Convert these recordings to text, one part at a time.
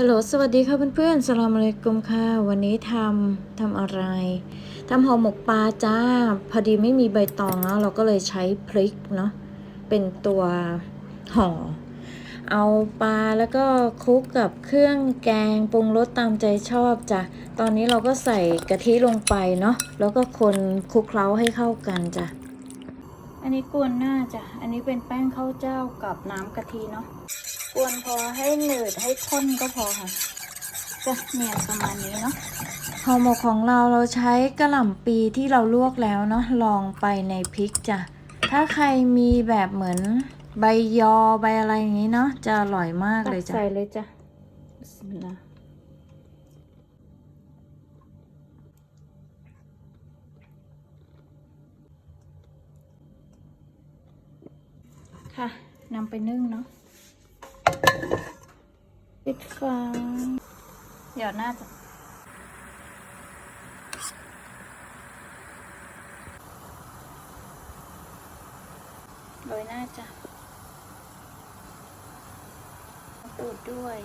ฮัลโหล สวัสดีค่ะเพื่อนๆสลามอะลัยกุมค่ะ วันนี้ทำทำอะไร ทำห่อหมกปลาจ้า พอดีไม่มีใบตองเนาะเราก็เลยใช้พริกเนาะ เป็นตัวห่อ เอาปลาแล้วก็คลุกกับเครื่องแกงปรุงรสตามใจชอบจ้ะ ตอนนี้เราก็ใส่กะทิลงไปเนาะ แล้วก็คนคลุกเคล้าให้เข้ากันจ้ะ อันนี้กวนหน้าจ้ะ อันนี้เป็นแป้งข้าวเจ้ากับน้ำกะทิเนาะ กวนพอให้หนืดให้ข้นก็พอค่ะจะเนี่ยประมาณนี้เนาะห่อหมกของเราเราใช้กระหล่ำปีที่เราลวกแล้วเนาะลองไปในพริกจ้ะ ถ้าใครมีแบบเหมือนใบยอใบอะไรอย่างนี้เนาะจะอร่อยมากเลยจ้ะ ใส่เลยจ้ะบิสมิลลาห์ ค่ะนำไปนึ่งเนาะปิดฝาเดี๋ยวหน้าจะโรยหน้าจ้ะตูดด้วย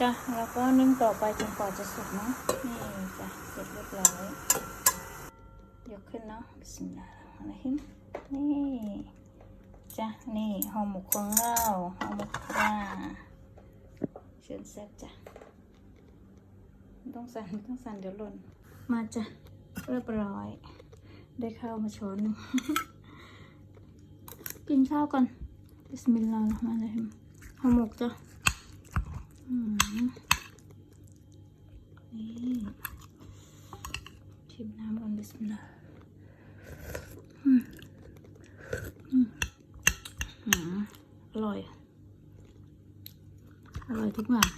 จ้ะแล้วก็นึ่งต่อไปจนกว่าจะสุกเนาะนี่จ้ะเสร็จเรียบร้อยยกขึ้นเนาะบิสมิลลาห์ นี่จ้ะนี่ห่อหมกของเราห่อหมกปลาเชิญแซ่บจ้ะต้องสั่นต้องสั่นเดี๋ยวหล่นมาจ้ะเรียบร้อย ได้ข้าวมาช้อนหนึ่งกินข้าวก่อนบิสมิลลาห์มาเลยห่อหมกจ้ะนี่ชิมน้ำก่อนบิสมิลลาห์ อืม อร่อย อร่อยทุกอย่าง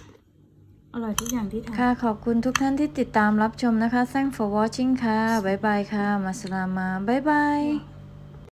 อร่อยทุกอย่างที่ทำ ค่ะ ขอบคุณทุกท่านที่ติดตามรับชมนะคะ thank for watching ค่ะ บ๊ายบายค่ะ มาสลามา บ๊ายบาย